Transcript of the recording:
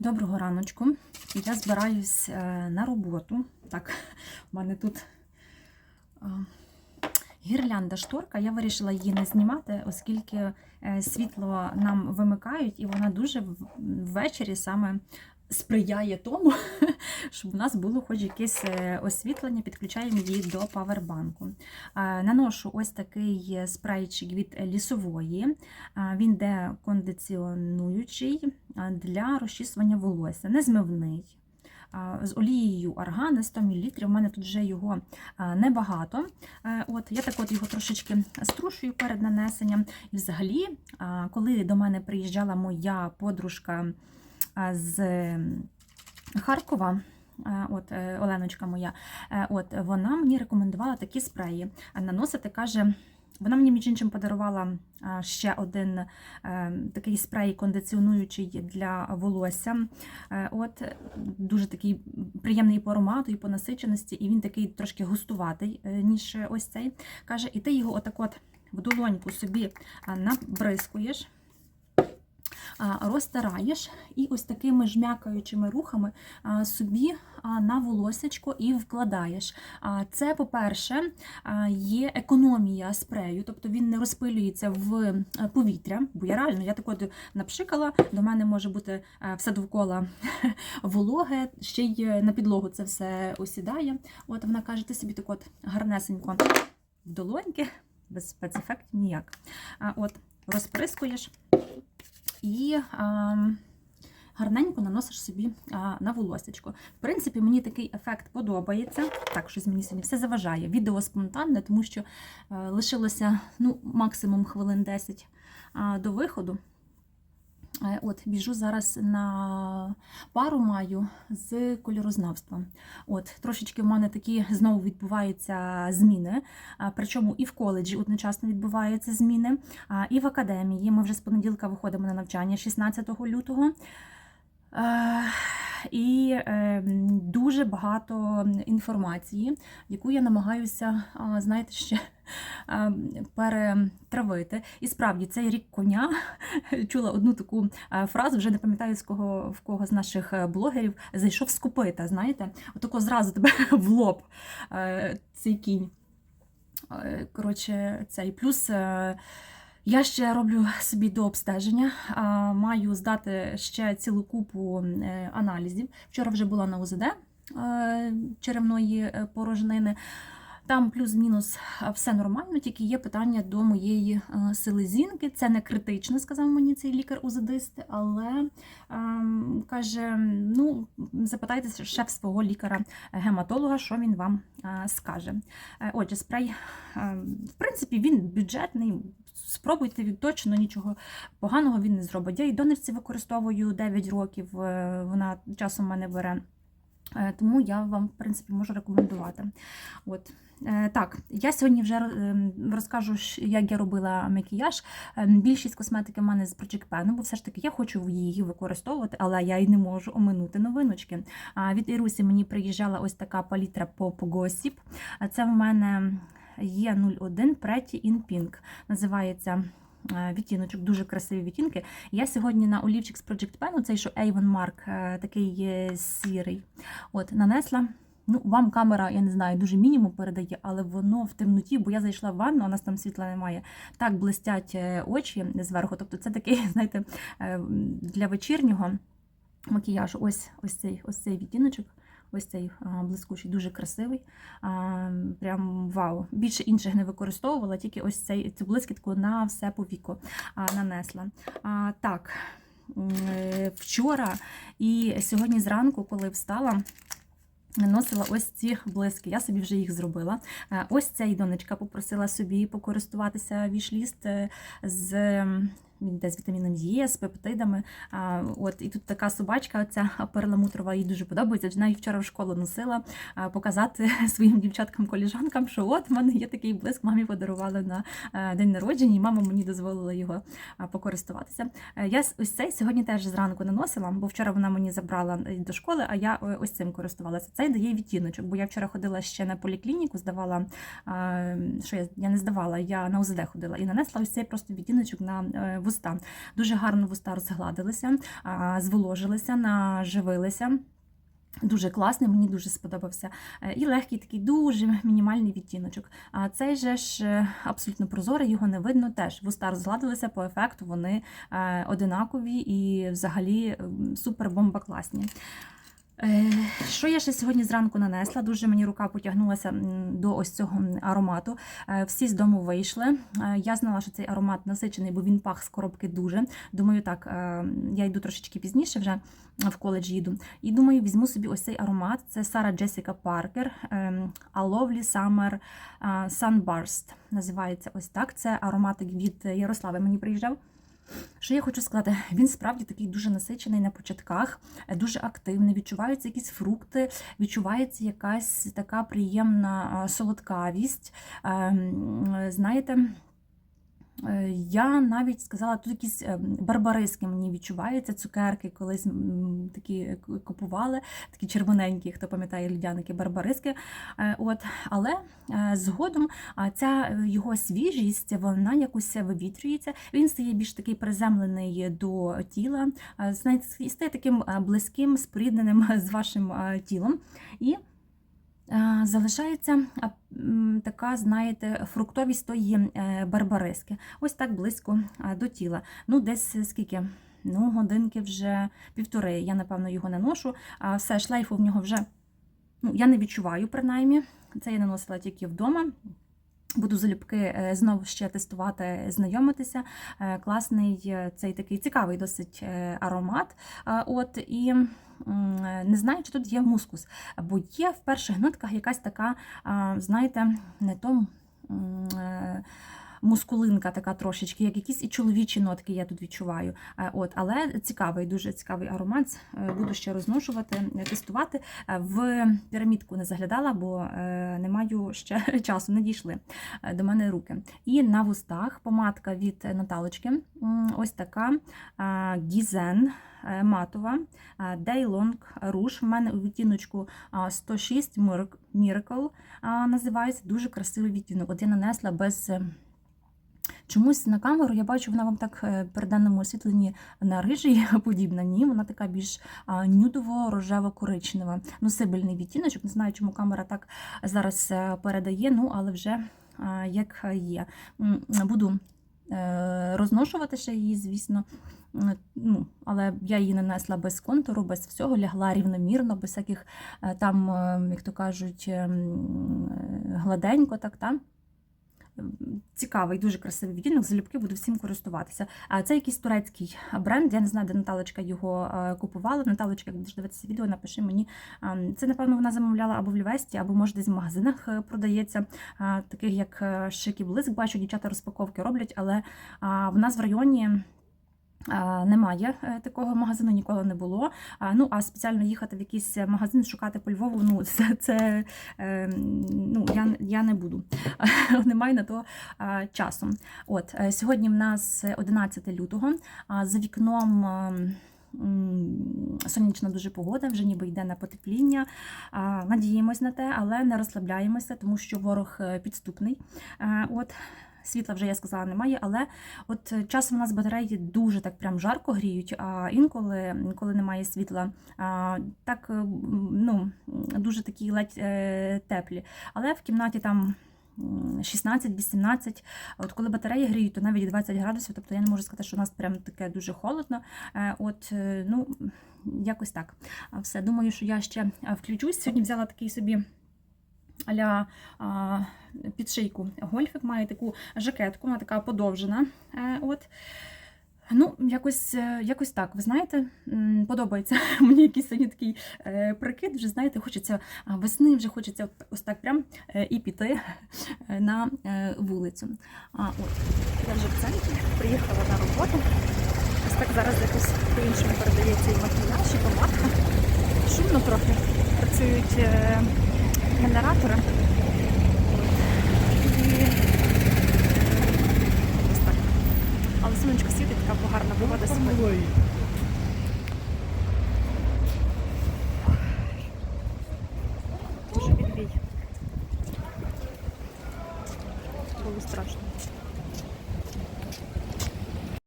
Доброго раночку. Я збираюсь е, на роботу. Так, у мене тут е, гірлянда шторка. Я вирішила її не знімати, оскільки е, світло нам вимикають, і вона дуже ввечері саме сприяє тому, щоб у нас було хоч якесь е, освітлення, підключаємо її до павербанку. Е, Наношу ось такий спрейчик від лісової. Він де кондиціонуючий для розчісування волосся, незмивний. З олією аргани 100 мл. У мене тут вже його небагато. Е, От, я так от його трошечки струшую перед нанесенням. І взагалі, коли до мене приїжджала моя подружка з Харкова. е, От е, Оленочка моя, е, от вона мені рекомендувала такі спреї. Наносити каже, вона мені між іншим подарувала ще один е, такий спрей кондиціонуючий для волосся. Е, От дуже такий приємний по аромату, і по насиченості, і він такий трошки густуватий, е, ніж ось цей. Каже, і ти його отак от в долоньку собі набризкуєш. Розтираєш і ось такими жмякаючими рухами собі на волосечко і вкладаєш. Це, по-перше, є економія спрею, тобто він не розпилюється в е, повітря, бо я реально я так напшикала, до мене може бути е, все довкола вологе, ще й на підлогу це все осідає. От вона каже, ти собі так от гарнесенько в долоньки, без спецефектів ніяк. От, розприскуєш і. Гарненько наносиш собі на волосечко. В принципі, мені такий ефект подобається. Так, щось мені сьогодні все заважає. Відео спонтанне, тому що е, лишилося ну, максимум хвилин 10 а, до виходу. Е, От, біжу зараз на пару маю з кольорознавства. От, трошечки в мене такі знову відбуваються зміни. Причому і в коледжі одночасно відбуваються зміни, і в академії. Ми вже з понеділка виходимо на навчання 16 лютого. Е, І е, дуже багато інформації, яку я намагаюся, знаєте, ще перетравити. І справді цей рік коня чула одну таку фразу, вже не пам'ятаю з кого в кого з наших е, блогерів зайшов з копита. Знаєте, отако зразу тебе в лоб е, цей кінь. Е, Коротше, цей плюс. е, я ще роблю собі до обстеження, маю здати ще цілу купу е, аналізів. Вчора вже була на УЗД е, черевної е, порожнини. Там плюс-мінус е, все нормально, тільки є питання до моєї е, селезінки. Це не критично, сказав мені цей лікар-узадист, але ем, каже: ну, запитайте в свого лікаря-гематолога, що він вам е, скаже. Е, Отже, спрей, е, в принципі, він бюджетний. Спробуйте він точно нічого поганого він не зробить. Я і донорці використовую 9 років, е, вона часом мене бере. Е, Тому я вам, в принципі, можу рекомендувати. От. Е, Так, я сьогодні вже е, розкажу, як я робила макіяж. Е, Більшість косметики в мене з Project Pen, бо все ж таки я хочу її використовувати, але я й не можу оминути новиночки. Від Ірусі мені приїжджала ось така палітра Pop Gossip. Це в мене є 01 Pretty in Pink. Називається відтіночок, дуже красиві відтінки. Я сьогодні на олівчик з Project Pen, цей що Avon Mark, е, такий е, сірий. От, нанесла. Ну, вам камера, я не знаю, дуже мінімум передає, але воно в темноті, бо я зайшла в ванну, у нас там світла немає. Так блистять е, очі зверху. Тобто це такий, знаєте, е, для вечірнього макіяжу. Ось ось цей ось цей відтіночок. Ось цей блискучий, дуже красивий. Прям вау. Більше інших не використовувала, тільки ось цей, цю блискітку на все по віку нанесла. Так, е, вчора і сьогодні зранку, коли встала, Наносила ось ці блиски, я собі вже їх зробила. Е, Ось ця і донечка попросила собі покористуватися вішліст е, з він йде з вітаміном Е, з пептидами. А, От і тут така собачка, ця перламутрова, їй дуже подобається. Вона її вчора в школу носила показати своїм дівчаткам-коліжанкам, що от в мене є такий блиск, мамі подарували на е, день народження, і мама мені дозволила його покористуватися. Е, Я ось цей сьогодні теж зранку наносила, бо вчора вона мені забрала е, до школи, а я ось цим користувалася. Цей дає відтіночок, бо я вчора ходила ще на поліклініку, здавала, що я, я не здавала, я на УЗД ходила і нанесла ось цей просто відтіночок на вуста. Дуже гарно вуста розгладилися, зволожилися, наживилися. Дуже класний, мені дуже сподобався. Е, І легкий такий дуже мінімальний відтіночок. А цей же ж е, абсолютно прозорий, його не видно теж. Вуста розгладилися по ефекту, вони е, одинакові і взагалі супер бомба класні. Е, Що я ще сьогодні зранку нанесла? Дуже мені рука потягнулася до ось цього аромату. Е, Всі з дому вийшли. Е, Я знала, що цей аромат насичений, бо він пах з коробки дуже. Думаю, так, я йду трошечки пізніше вже в коледж їду. І думаю, візьму собі ось цей аромат. Це Сара Джесіка Паркер A Lovely Summer Sunburst. Називається ось так. Це ароматик від Ярослави. Мені приїжджав. Що я хочу сказати, він справді такий дуже насичений на початках, е, дуже активний. Відчуваються якісь фрукти, відчувається якась така приємна солодкавість. Ем, Знаєте, е, я навіть сказала, тут якісь е, барбариски мені відчуваються, цукерки колись такі купували, такі червоненькі, хто пам'ятає льдяники, барбариски. Е, От, але е, згодом ця е, його свіжість, вона якось вивітрюється. Він стає більш такий приземлений до тіла, е, стає таким е, близьким, спорідненим з вашим е, тілом. І е, залишається така, знаєте, фруктовість тої е, барбариски. Ось так близько до тіла. Ну, десь е, скільки? Ну, годинки вже півтори. Я, напевно, його не ношу. А все, шлейфу в нього вже ну, я не відчуваю, принаймні. Це я наносила тільки вдома. Буду залюбки е, знову ще тестувати, знайомитися. Е, Класний е, цей такий цікавий досить аромат. От і не знаю, чи тут є мускус, бо є в перших нотках якась така, знаєте, не то. Мускулинка така трошечки, як якісь і чоловічі нотки я тут відчуваю. Е, От, але цікавий, дуже цікавий аромат. Е, Буду ще розношувати, е, тестувати. В пірамідку не заглядала, бо не маю ще часу, не дійшли до мене руки. І на вустах помадка від Наталочки. Ось така Гізен матова е, Day Long Rouge. У мене у відтіночку 106 Mirac- Miracle називається. Дуже красивий відтінок. От я нанесла без. Чомусь на камеру я бачу, вона вам так е, при даному освітленні на рижий подібна. Ні, вона така більш нюдово-рожево-коричнева. Ну, сибельний відтіночок. Не знаю, чому камера так зараз е, передає, ну але вже як є. Буду е, розношувати ще її, звісно. Ну, але я її нанесла без контуру, без всього, лягла рівномірно, без всяких там, як то кажуть, ем, гладенько, так, так. Цікавий, дуже красивий відтінок, залюбки буду всім користуватися. А це якийсь турецький бренд. Я не знаю, де Наталочка його е, купувала. Наталочка, як будеш дивитися відео, напиши мені. Це, напевно, вона замовляла або в Лівесті, або може десь в магазинах е, продається. Таких як е, Шик Блиск, бачу, дівчата розпаковки роблять, але в нас в районі. Немає е, такого магазину, ніколи не було. Ну а спеціально їхати в якийсь магазин, шукати по Львову, ну це, це е, ну, я, я не буду. Немає на то часу. От е, сьогодні в нас 11 лютого. За вікном. Сонячна дуже погода, вже ніби йде на потепління. Надіємось на те, але не розслабляємося, тому що ворог підступний. От світла вже я сказала, немає, але от е, часом у нас батареї дуже так прям жарко гріють, а інколи, коли немає світла, так е, ну, дуже такі ледь е, теплі. Але в кімнаті там. 16-18, от коли батареї гріють, то навіть 20 градусів, тобто я не можу сказати, що у нас прям таке дуже холодно. От, ну, якось так. Все, думаю, що я ще включусь. Сьогодні взяла такий собі аля а, підшийку гольфик, має таку жакетку, вона така подовжена. Е, От. Ну, якось, е, якось так, ви знаєте, подобається мені якийсь сьогодні такий е, прикид, вже знаєте, хочеться весни, вже хочеться ось так прям і піти на вулицю. А, от. Я вже в центрі, приїхала на роботу. Ось так зараз якось по-іншому передається і макіяж, і помадка. Шумно трохи працюють І ось так. Але сонечко світить, така погарна погода сьогодні.